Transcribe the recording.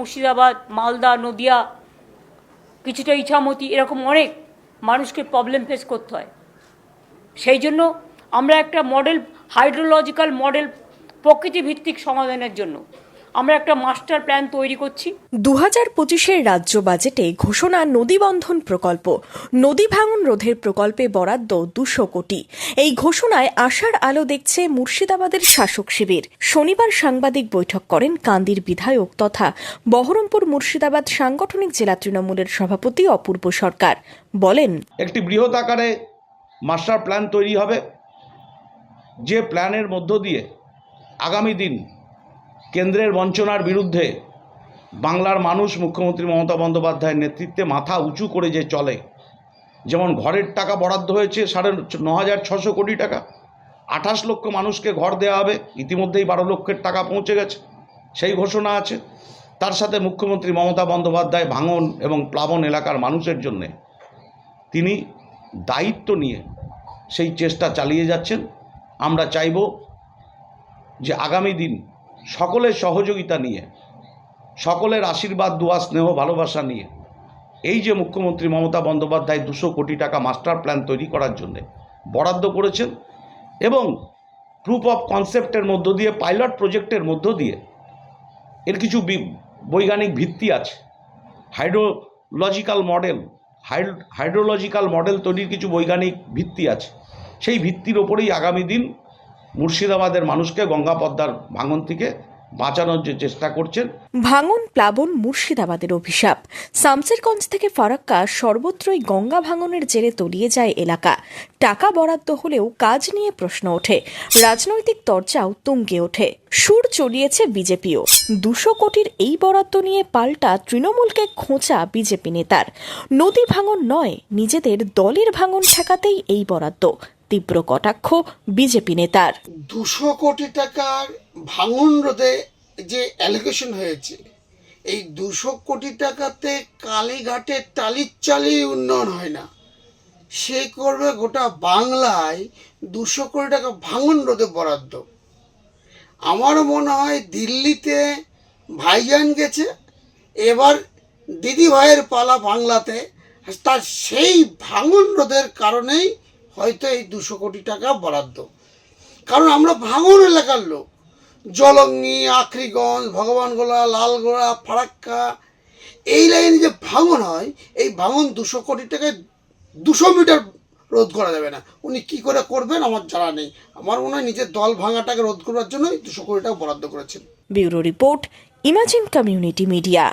মুর্শিদাবাদ, মালদা, নদিয়া, কিছুটা ইছামতি, এরকম অনেক মানুষকে প্রবলেম ফেস করতে হয়। সেই জন্য আমরা একটা মডেল হাইড্রোলজিক্যাল মডেল প্রকৃতিভিত্তিক সমাধানের জন্য আমরা একটা মাস্টার প্ল্যান তৈরি করছি। দু হাজার পঁচিশের রাজ্য বাজেটে ঘোষণা নদীবন্ধন প্রকল্প। নদী ভাঙন রোধের প্রকল্পে বরাদ্দ দুশো কোটি। এই ঘোষণায় আশার আলো দেখছে মুর্শিদাবাদের শাসক শিবির। শনিবার সাংবাদিক বৈঠক করেন কান্দির বিধায়ক তথা বহরমপুর মুর্শিদাবাদ সাংগঠনিক জেলা তৃণমূলের সভাপতি অপূর্ব সরকার। বলেন একটি বৃহৎ আকারে মাস্টার প্ল্যান তৈরি হবে। যে প্ল্যানের মধ্য দিয়ে আগামী দিন কেন্দ্রের বঞ্চনার বিরুদ্ধে বাংলার মানুষ মুখ্যমন্ত্রী মমতা বন্দ্যোপাধ্যায়ের নেতৃত্বে মাথা উঁচু করে যে চলে, যেমন ঘরের টাকা বরাদ্দ হয়েছে সাড়ে ন হাজার ছশো কোটি টাকা, আঠাশ লক্ষ মানুষকে ঘর দেওয়া হবে, ইতিমধ্যেই বারো লক্ষের টাকা পৌঁছে গেছে, সেই ঘোষণা আছে। তার সাথে মুখ্যমন্ত্রী মমতা বন্দ্যোপাধ্যায় ভাঙন এবং প্লাবন এলাকার মানুষের জন্যে তিনি দায়িত্ব নিয়ে সেই চেষ্টা চালিয়ে যাচ্ছেন। আমরা চাইব যে আগামী দিন সকলের সহযোগিতা নিয়ে, সকলের আশীর্বাদ, দোয়া, স্নেহ, ভালোবাসা নিয়ে, এই যে মুখ্যমন্ত্রী মমতা বন্দ্যোপাধ্যায় দুশো কোটি টাকা মাস্টার প্ল্যান তৈরি করার জন্যে বরাদ্দ করেছেন এবং প্রুফ অফ কনসেপ্টের মধ্য দিয়ে পাইলট প্রজেক্টের মধ্য দিয়ে এর কিছু বৈজ্ঞানিক ভিত্তি আছে। হাইড্রোলজিক্যাল মডেল হাইড্রোলজিক্যাল মডেল তৈরির কিছু বৈজ্ঞানিক ভিত্তি আছে। সেই ভিত্তির ওপরেই আগামী দিন মুর্শিদাবাদের মানুষকে গঙ্গা পদ্মার ভাঙন থেকে বাঁচানোর যে চেষ্টা করছেন। ভাঙন প্লাবন মুর্শিদাবাদের অভিশাপ। শামসেরগঞ্জ থেকে ফারাক্কা সর্বত্রই গঙ্গা ভাঙনের জেরে তলিয়ে যায় এলাকা। টাকা বরাদ্দ হলেও কাজ নিয়ে প্রশ্ন ওঠে। রাজনৈতিক তরচাও তুঙ্গে ওঠে। সুর চলিয়েছে বিজেপিও। দুশো কোটির এই বরাদ্দ নিয়ে পাল্টা তৃণমূলকে খোঁচা বিজেপি নেতার। নদী ভাঙন নয়, নিজেদের দলের ভাঙন ঠেকাতেই এই বরাদ্দ। তীব্র কটাক্ষ বিজেপি নেতার। দুশো কোটি টাকার ভাঙন রোধে যে অ্যালোকেশন হয়েছে, এই দুশো কোটি টাকাতে কালীঘাটে টালির চালি উন্নয়ন হয় না। সে করবে গোটা বাংলায় দুশো কোটি টাকা ভাঙন রোধে বরাদ্দ। আমার মনে হয় দিল্লিতে ভাইজান গেছে, এবার দিদি ভাইয়ের পালা বাংলাতে তার সেই ভাঙন রোধের কারণেই হয়তো এই দুশো কোটি টাকা বরাদ্দ। কারণ আমরা ভাঙন এলাকার লোক। জলঙ্গি, আখরিগঞ্জ, ভগবানগোলা, লালগোলা, ফারাক্কা, এই লাইনে যে ভাঙন হয়, এই ভাঙন দুশো কোটি টাকায় দুশো মিটার রোধ করা যাবে না। উনি কি করে করবেন আমার জানা নেই। আমার মনে হয় নিজের দল ভাঙাটাকে রোধ করার জন্যই দুশো কোটি টাকা বরাদ্দ করেছেন। Bureau report, imagine community media.